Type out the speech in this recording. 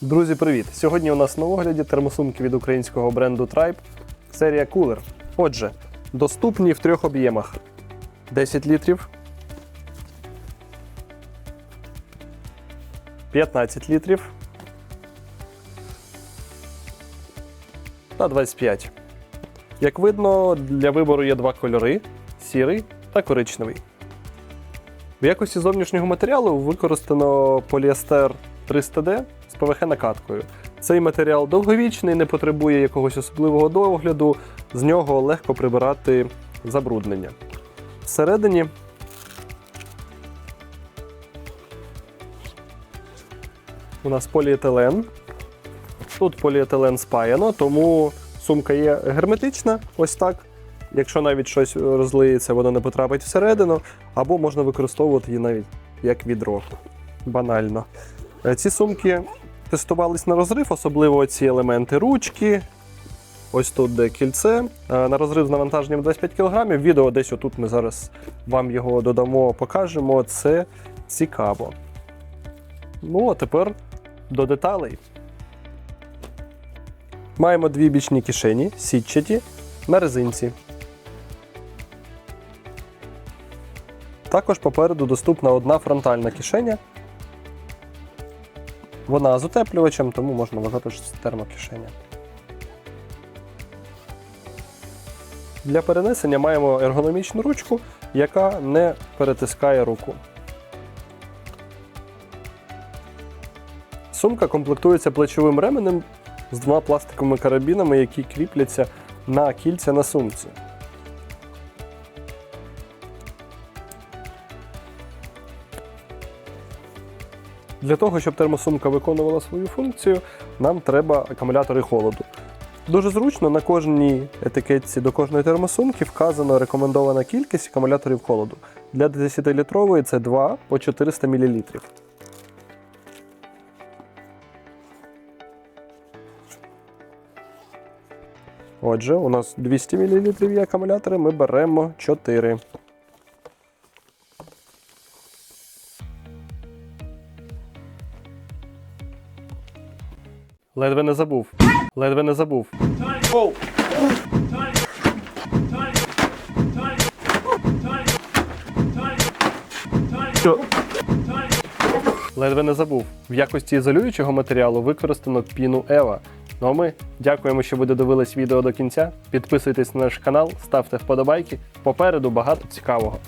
Друзі, привіт! Сьогодні у нас на огляді термосумки від українського бренду Tribe, серія Cooler. Отже, доступні в трьох об'ємах: 10 літрів, 15 літрів та 25. Як видно, для вибору є два кольори: сірий та коричневий. В якості зовнішнього матеріалу використано поліестер 300D з ПВХ накаткою. Цей матеріал довговічний, не потребує якогось особливого догляду, з нього легко прибирати забруднення. Всередині у нас поліетилен. Тут поліетилен спаяно, тому сумка є герметична, ось так. Якщо навіть щось розлиється, воно не потрапить всередину, або можна використовувати її навіть як відро. Банально. Е, Ці сумки тестувались на розрив, особливо ці елементи ручки. Ось тут де кільце. Е, На розрив з навантаженням 25 кг. Відео десь отут ми зараз вам його додамо, покажемо. Це цікаво. Ну, а тепер до деталей. Маємо дві бічні кишені, сітчаті, на резинці. Також попереду доступна одна фронтальна кишеня. Вона з утеплювачем, тому можна вважати, що це термокишеня. Для перенесення маємо ергономічну ручку, яка не перетискає руку. Сумка комплектується плечовим ременем з двома пластиковими карабінами, які кріпляться на кільця на сумці. Для того, щоб термосумка виконувала свою функцію, нам треба акумулятори холоду. Дуже зручно на кожній етикетці до кожної термосумки вказано рекомендована кількість акумуляторів холоду. Для 10-літрової це 2 по 400 мл. Отже, у нас 200 мл є акумулятори, ми беремо 4. Ледве не забув. Ледве не забув. Ледве не забув. В якості ізолюючого матеріалу використано піну Ева. Ну а ми дякуємо, що ви додивились відео до кінця. Підписуйтесь на наш канал, ставте вподобайки. Попереду багато цікавого.